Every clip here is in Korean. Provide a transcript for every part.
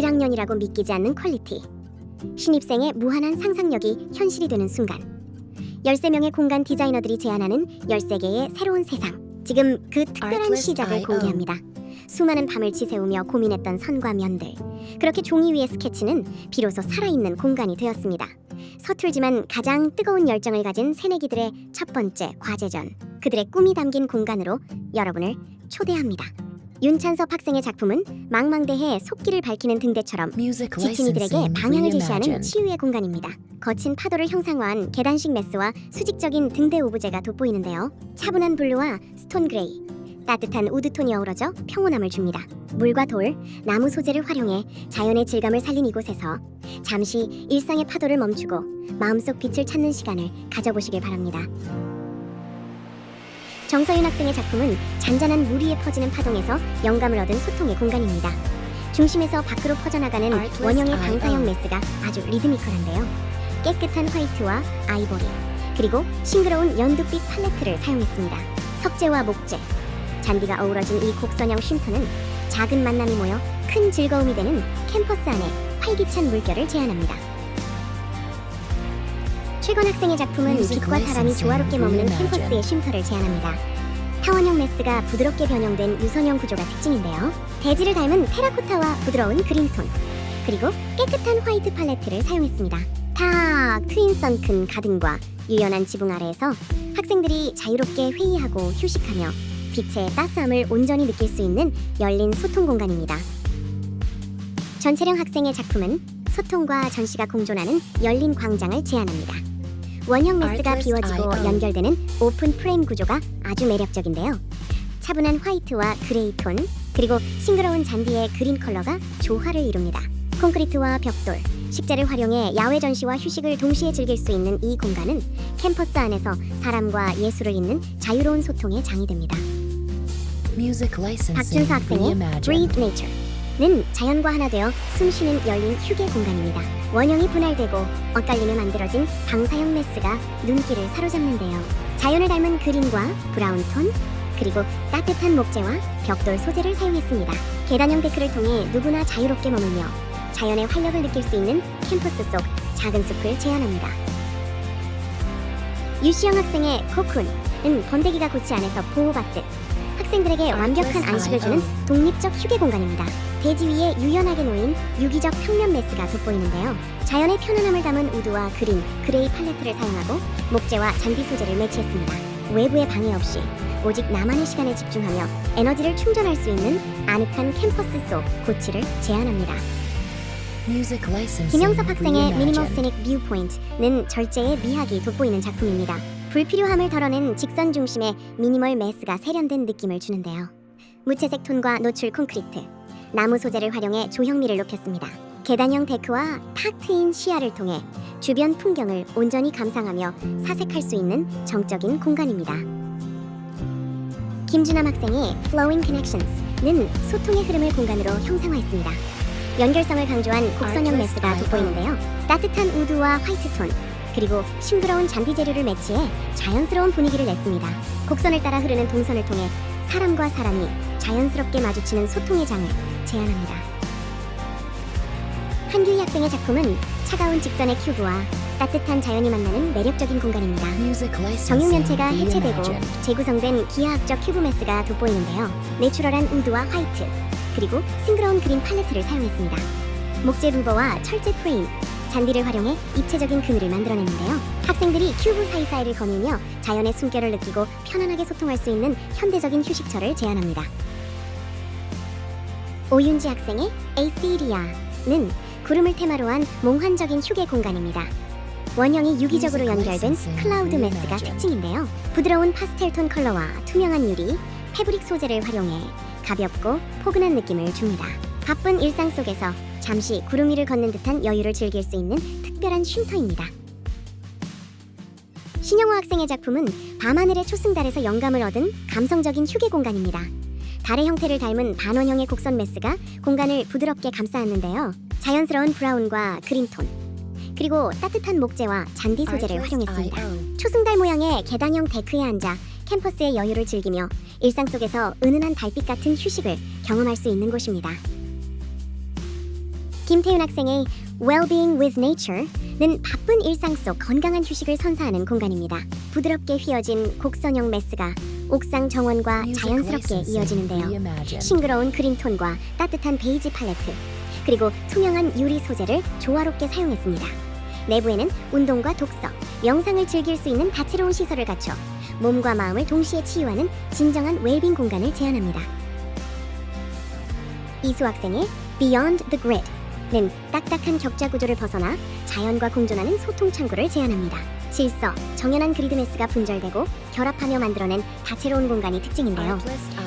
1학년이라고 믿기지 않는 퀄리티. 신입생의 무한한 상상력이 현실이 되는 순간. 13명의 공간 디자이너들이 제안하는 13개의 새로운 세상. 지금 그 특별한 시작을. 공개합니다. 수많은 밤을 지새우며 고민했던 선과 면들. 그렇게 종이 위의 스케치는 비로소 살아있는 공간이 되었습니다. 서툴지만 가장 뜨거운 열정을 가진 새내기들의 첫 번째 과제전. 그들의 꿈이 담긴 공간으로 여러분을 초대합니다. 윤찬섭 학생의 작품은 망망대해 속기를 밝히는 등대처럼 지친 이들에게 방향을 제시하는. 치유의 공간입니다. 거친 파도를 형상화한 계단식 메스와 수직적인 등대 오브제가 돋보이는데요. 차분한 블루와 스톤 그레이, 따뜻한 우드톤이 어우러져 평온함을 줍니다. 물과 돌, 나무 소재를 활용해 자연의 질감을 살린 이곳에서 잠시 일상의 파도를 멈추고 마음속 빛을 찾는 시간을 가져보시길 바랍니다. 정서윤 학생의 작품은 잔잔한 물 위에 퍼지는 파동에서 영감을 얻은 소통의 공간입니다. 중심에서 밖으로 퍼져나가는 원형의. 방사형 메스가 아주 리드미컬한데요. 깨끗한 화이트와 아이보리 그리고 싱그러운 연두빛 팔레트를 사용했습니다. 석재와 목재, 잔디가 어우러진 이 곡선형 쉼터는 작은 만남이 모여 큰 즐거움이 되는 캠퍼스 안에 활기찬 물결을 제안합니다. 최건 학생의 작품은 빛과 사람이 조화롭게 머무는. 캠퍼스의 쉼터를 제안합니다. 타원형 메스가 부드럽게 변형된 유선형 구조가 특징인데요. 대지를 닮은 테라코타와 부드러운 그린톤, 그리고 깨끗한 화이트 팔레트를 사용했습니다. 탁 트윈 선큰 가든과 유연한 지붕 아래에서 학생들이 자유롭게 회의하고 휴식하며 빛의 따스함을 온전히 느낄 수 있는 열린 소통 공간입니다. 전채령 학생의 작품은 소통과 전시가 공존하는 열린 광장을 제안합니다. 원형 메스가 비워지고. 연결되는 오픈 프레임 구조가 아주 매력적인데요. 차분한 화이트와 그레이 톤 그리고 싱그러운 잔디의 그린 컬러가 조화를 이룹니다. 콘크리트와 벽돌, 식재를 활용해 야외 전시와 휴식을 동시에 즐길 수 있는 이 공간은 캠퍼스 안에서 사람과 예술을 잇는 자유로운 소통의 장이 됩니다. 박준서 학생의. Breathe Nature 는 자연과 하나 되어 숨쉬는 열린 휴게 공간입니다. 원형이 분할되고 엇갈림에 만들어진 방사형 메스가 눈길을 사로잡는데요. 자연을 닮은 그린과 브라운 톤 그리고 따뜻한 목재와 벽돌 소재를 사용했습니다. 계단형 데크를 통해 누구나 자유롭게 머물며 자연의 활력을 느낄 수 있는 캠퍼스 속 작은 숲을 제안합니다. 유시영 학생의 코쿤은 번데기가 고치 안에서 보호받듯 학생들에게 완벽한 안식을 주는 독립적 휴게 공간입니다. 대지 위에 유연하게 놓인 유기적 평면 메스가 돋보이는데요. 자연의 편안함을 담은 우드와 그린, 그레이 팔레트를 사용하고 목재와 잔디 소재를 매치했습니다. 외부의 방해 없이 오직 나만의 시간에 집중하며 에너지를 충전할 수 있는 아늑한 캠퍼스 속 고치를 제안합니다. 김영섭 학생의 미니멀. 스닉 뷰포인트는 절제의 미학이 돋보이는 작품입니다. 불필요함을 덜어낸 직선 중심의 미니멀 메스가 세련된 느낌을 주는데요. 무채색 톤과 노출 콘크리트, 나무 소재를 활용해 조형미를 높였습니다. 계단형 데크와 탁 트인 시야를 통해 주변 풍경을 온전히 감상하며 사색할 수 있는 정적인 공간입니다. 김준함 학생의 Flowing Connections는 소통의 흐름을 공간으로 형상화했습니다. 연결성을 강조한 곡선형 IO. 돋보이는데요. 따뜻한 우드와 화이트 톤 그리고 싱그러운 잔디 재료를 매치해 자연스러운 분위기를 냈습니다. 곡선을 따라 흐르는 동선을 통해 사람과 사람이 자연스럽게 마주치는 소통의 장을 제안합니다. 한규희 학생의 작품은 차가운 직선의 큐브와 따뜻한 자연이 만나는 매력적인 공간입니다. 정육면체가 해체되고. 재구성된 기하학적 큐브 메스가 돋보이는데요. 내추럴한 우드와 화이트 그리고 싱그러운 그린 팔레트를 사용했습니다. 목재 루버와 철제 프레임, 잔디를 활용해 입체적인 그늘을 만들어냈는데요. 학생들이 큐브 사이사이를 거닐며 자연의 숨결을 느끼고 편안하게 소통할 수 있는 현대적인 휴식처를 제안합니다. 오윤지 학생의 에이시리아는 구름을 테마로 한 몽환적인 휴게 공간입니다. 원형이 유기적으로 연결된 클라우드 메스가 특징인데요. 부드러운 파스텔 톤 컬러와 투명한 유리, 패브릭 소재를 활용해 가볍고 포근한 느낌을 줍니다. 바쁜 일상 속에서 잠시 구름 위를 걷는 듯한 여유를 즐길 수 있는 특별한 쉼터입니다. 신영호 학생의 작품은 밤하늘의 초승달에서 영감을 얻은 감성적인 휴게 공간입니다. 달의 형태를 닮은 반원형의 곡선 메스가 공간을 부드럽게 감싸았는데요. 자연스러운 브라운과 그린톤, 그리고 따뜻한 목재와 잔디 소재를 활용했습니다. 초승달 모양의 계단형 데크에 앉아 캠퍼스의 여유를 즐기며 일상 속에서 은은한 달빛 같은 휴식을 경험할 수 있는 곳입니다. 김태윤 학생의 Well-being with Nature는 바쁜 일상 속 건강한 휴식을 선사하는 공간입니다. 부드럽게 휘어진 곡선형 메스가 옥상 정원과 자연스럽게 이어지는데요. 싱그러운 그린 톤과 따뜻한 베이지 팔레트 그리고 투명한 유리 소재를 조화롭게 사용했습니다. 내부에는 운동과 독서, 명상을 즐길 수 있는 다채로운 시설을 갖춰 몸과 마음을 동시에 치유하는 진정한 웰빙 공간을 제안합니다. 이수 학생의 Beyond the Grid 는 딱딱한 격자 구조를 벗어나 자연과 공존하는 소통 창구를 제안합니다. 질서, 정연한 그리드 메스가 분절되고 결합하며 만들어낸 다채로운 공간이 특징인데요.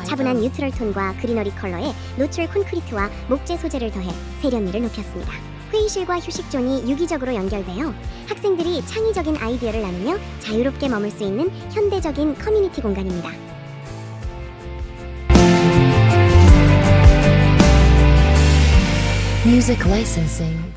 차분한. 뉴트럴 톤과 그리너리 컬러에 노출 콘크리트와 목재 소재를 더해 세련미를 높였습니다. 회의실과 휴식존이 유기적으로 연결되어 학생들이 창의적인 아이디어를 나누며 자유롭게 머물 수 있는 현대적인 커뮤니티 공간입니다. Music licensing